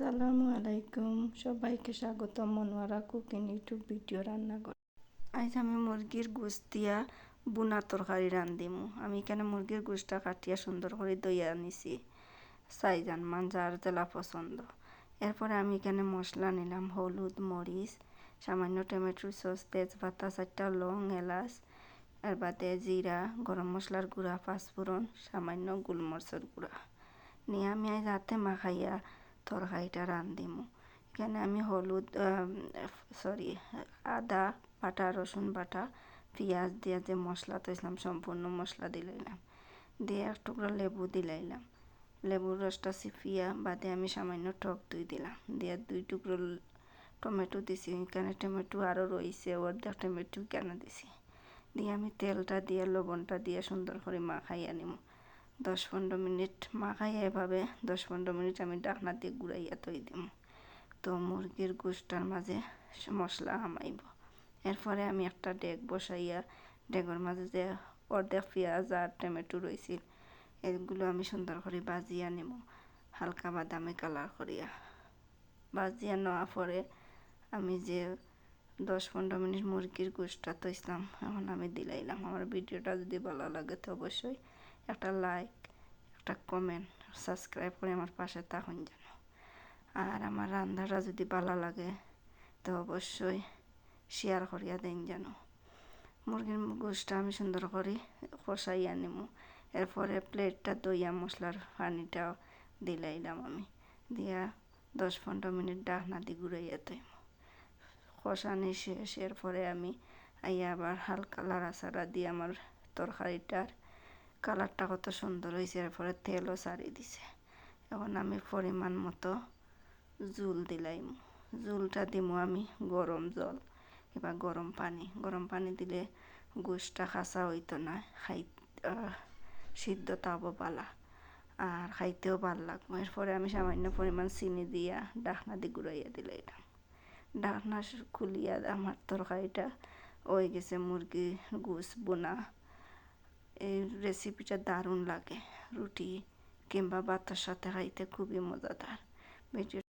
সালামু আলাইকুম। সবাইকে স্বাগত মনোয়ারা কুকিং ইউটিউব ভিডিও রান্না করে। আজ আমি মুরগির গোস দিয়া বুনা তরকারি রান্ধিমু। আমি এখানে মুরগির গোসটা কাটিয়া সুন্দর করে দইয়া আনিছি সাইজান মান যার জেলা পছন্দ। এরপরে আমি এখানে মশলা নিলাম, হলুদ, মরিচ, সামান্য টমেটো সস, তেজপাতা, চারটা লং এলাচ আর বাদে জিরা, গরম মশলার গুঁড়া, পাঁচফোড়ন, সামান্য গোলমরিচের গুঁড়া। নিয়ে আমি আজ হাতে মাখাইয়া তরকারিটা রান্ধিমু এখানে আমি হলুদ সরি, আদা বাটা, রসুন বাটা, পেঁয়াজ দিয়ে যে মশলা তৈলাম সম্পূর্ণ মশলা দিলাইলাম। দিয়ে এক টুকরো লেবু দিলাইলাম। লেবুর রসটা চিপিয়া বাদে আমি সামান্য টক দই দিলাম। দিয়ে দুই টুকরো টমেটো দিছি। এখানে টমেটো আরও রয়েছে অর্ধেক টমেটো কেন দিছি? দিয়ে আমি তেলটা দিয়ে, লবণটা দিয়ে সুন্দর করে মাখাইয়া নিব দশ পনেরো মিনিট মাখাই এভাবে দশ পনেরো মিনিট আমি ডাকনা দিয়ে গুড়াইয়া তৈ দিম। তো মুরগির গোষ্ঠটার মাঝে মশলা হামাইব। এরপরে আমি একটা ডেক বসাইয়া, ডেগের মাঝে যে অর্ধেক পেঁয়াজ আর টমেটো রয়েছিল এগুলো আমি সুন্দর করে বাজিয়া নিব হালকা বাদামি কালার করিয়া। বাজিয়া নেওয়া পরে আমি যে দশ পনেরো মিনিট মুরগির গোষ্ঠটা তৈছিলাম এখন আমি দিলাইলাম। আমার ভিডিওটা যদি ভালো লাগে তো অবশ্যই একটা লাইক একটা কমেন্ট সাবস্ক্রাইব করে আমার পাশে থাকুন যেন। আর আমার রান্নাটা যদি ভালো লাগে, তো অবশ্যই শেয়ার করিয়া দেন যেন। মুরগির গোষ্ঠটা আমি সুন্দর করে কষাইয়া নিমু। এরপরে প্লেটটা দইয়া মশলার পানিটা দিলাইলাম আমি। দিয়া দশ পনেরো মিনিট ডাকনা দিয়ে ঘুরাইয়া তৈম কষানি শেষ, এরপরে আমি আইয়া আবার হালকা লাড়াচাড়া দিয়ে আমার তরকারিটার কালারটা কত সুন্দর হয়েছে এরপরে তেলও সারি দিছে। এখন আমি পরিমাণ মতো জুল দিলাইম জুলটা দিমু আমি গরম জল কিংবা গরম পানি। গরম পানি দিলে গোষ্ঠটা খাসা হইতো না, খাই সিদ্ধ তাবো পালা, আর খাইতেও ভালো লাগবো এরপরে আমি সামান্য পরিমাণ চিনি দিয়া ডাকনা দিয়ে গুড়াইয়া দিলাইলাম ডাকনা খুলিয়া আমার তরকারিটা হয়ে গেছে মুরগি গোস বোনা। এই রেসিপিটা দারুণ লাগে। রুটি কিংবা ভাতের সাথে খাইতে খুবই মজাদার। ভিডিও